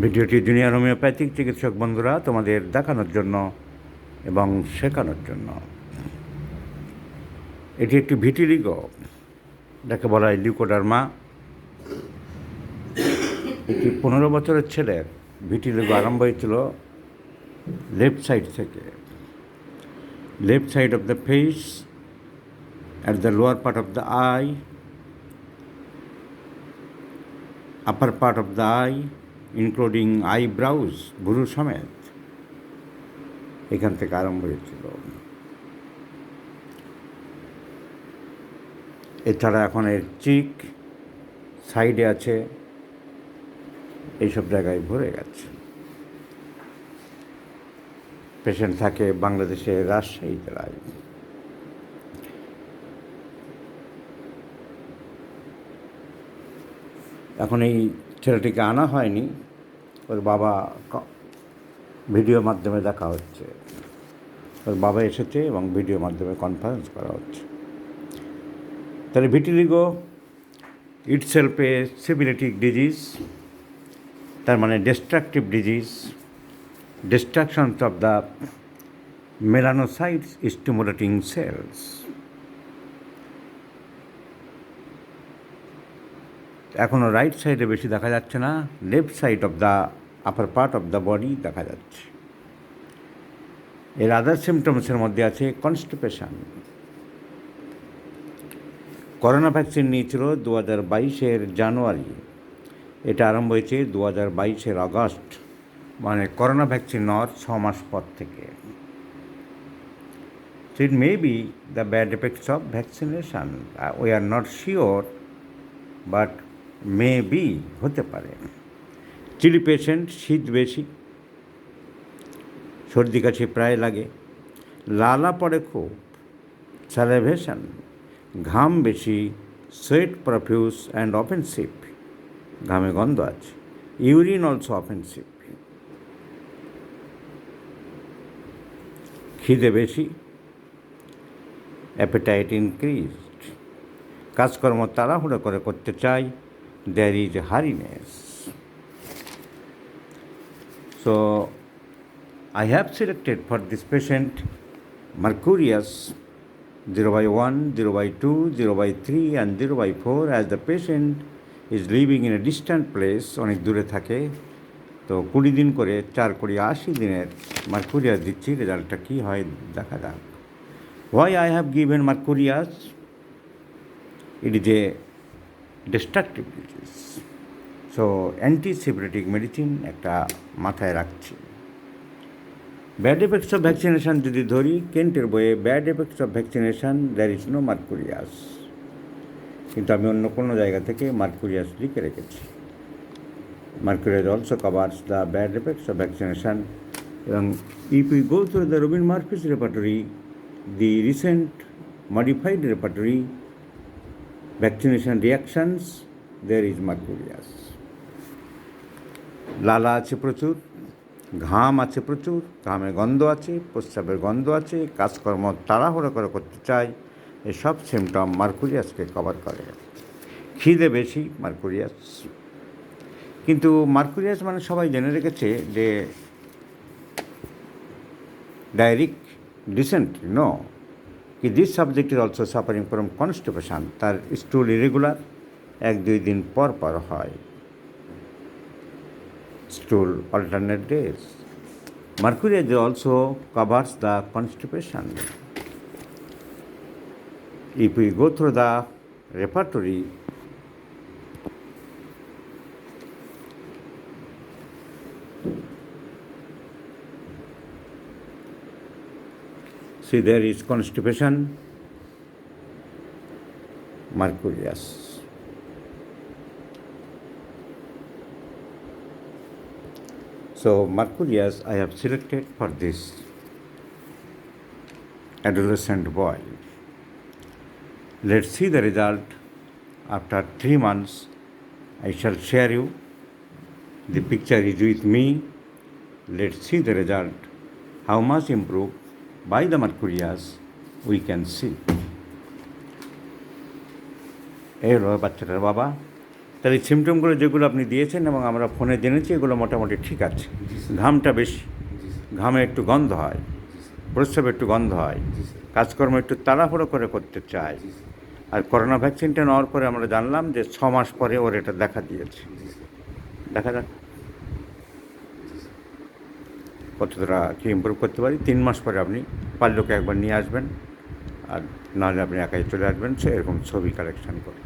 ভিডিওটি junior homeopathic চিকিৎসক বন্ধুরা তোমাদের দেখানোর জন্য এবং শেখানোর জন্য। এটি একটি ভিটিলিগো যাকে বলা হয় লিউকোডার্মা। একটি পনেরো বছরের ছেলের ভিটিলিগো আরম্ভ হয়েছিল লেফট সাইড থেকে। Left side of the face at the lower part of the eye upper part of the eye, including eyebrows, ভুরু সমেত এখান থেকে আরম্ভ হয়েছিল। এছাড়া এখন এর চিক সাইডে আছে। এইসব জায়গায় ভরে গেছে। পেশেন্ট থাকে বাংলাদেশে রাজশাহী জেলায় এখন এই ছেলেটিকে আনা হয়নি, ওর বাবা ভিডিওর মাধ্যমে দেখা হচ্ছে। ওর বাবা এসেছে এবং ভিডিওর মাধ্যমে কনফারেন্স করা হচ্ছে। তাহলে vitiligo itself a syphilitic disease তার মানে destructive disease destruction of the melanocytes stimulating cells এখনও রাইট সাইডে বেশি দেখা যাচ্ছে না left side of the upper part of the body দেখা যাচ্ছে। এর আদার সিমটমসের মধ্যে আছে কনস্টিপেশন করোনা ভ্যাকসিন নিয়েছিল দু হাজার বাইশের জানুয়ারি। এটা আরম্ভ হয়েছে দু হাজার বাইশের আগস্ট মানে করোনা ভ্যাকসিন নেওয়ার ছ মাস পর থেকে। So maybe the bad effects of of vaccination. আর not sure but may be হতে পারে। চিলি পেশেন্ট শীত বেশি, সর্দি কাশি প্রায় লাগে, লালা পড়ে খুব স্যালাভেশন ঘাম বেশি, সোয়েট প্রফিউস অ্যান্ড অফেন্সিভ, ঘামে গন্ধ আছে, ইউরিন অলসো অফেন্সিভ, খিদে বেশি, অ্যাপেটাইট ইনক্রিজড, কাজকর্ম তাড়াহুড়ো করে করতে চাই there is hurriness. So, I have selected for this patient Mercurius 0 by 1, 0 by 2, 0 by 3 and 0 by 4 as the patient is living in a distant place অনেক দূরে থাকে তো কুড়ি দিন করে চার কুড়ি আশি দিনের মার্কুরিয়াস দিচ্ছি রেজাল্টটা কী হয় দেখা যাক why I have given Mercurius it is a destructive disease so antisyphilitic medicine একটা মাথায় রাখছি। ব্যাড এফেক্টস অফ ভ্যাকসিনেশন যদি ধরি, কেন্টের বইয়ে bad effects of vaccination there is no Mercurius কিন্তু আমি অন্য কোনো জায়গা থেকে মার্কুরিয়াস লিখে রেখেছি। Mercurius also covers the bad effects of vaccination এবং if you go through the Robin Marcus repertory the recent modified repertory vaccination reactions there is Mercurius লালা আছে প্রচুর ঘাম আছে প্রচুর ঘামে গন্ধ আছে প্রস্রাবের গন্ধ আছে কাজকর্ম তাড়াহুড়ো করে করতে চাই এসব সিমটম মার্কুরিয়াসকে কভার করে খিদে বেশি মার্কুরিয়াস কিন্তু মার্কুরিয়াস মানে সবাই জেনে রেখেছে যে ডাইরিক ডিসেন্ট নো কি this subject is also suffering from constipation তার স্টুল ইরেগুলার এক, দুই দিন পর পর হয়। Stool alternate days Mercurius also covers the constipation if we go through the repertory see there is constipation mercurius so mercurius i have selected for this adolescent boy Let's see the result after three months. I shall share you. The picture is with me. Let's see the result. How much improved by the Mercurius, we can see. এই হলো বাচ্চাটার বাবা। তাহলে সিমটমগুলো যেগুলো আপনি দিয়েছেন এবং আমরা ফোনে জেনেছি, এগুলো মোটামুটি ঠিক আছে। ঘামটা বেশি ঘামে একটু গন্ধ হয়। প্রস্রাবে একটু গন্ধ হয়। কাজকর্ম একটু তাড়াহুড়ো করে করতে চায়। আর করোনা ভ্যাকসিনটা নেওয়ার পরে আমরা জানলাম যে ছ মাস পরে ওর এটা দেখা দিয়েছে। দেখা যাক। কতটা কি ইম্প্রুভ করতে পারি? তিন মাস পরে আপনি পাল্লোকে একবার নিয়ে আসবেন। আর নাহলে আপনি একাই চলে আসবেন, সে এরকম ছবি কালেকশান করে।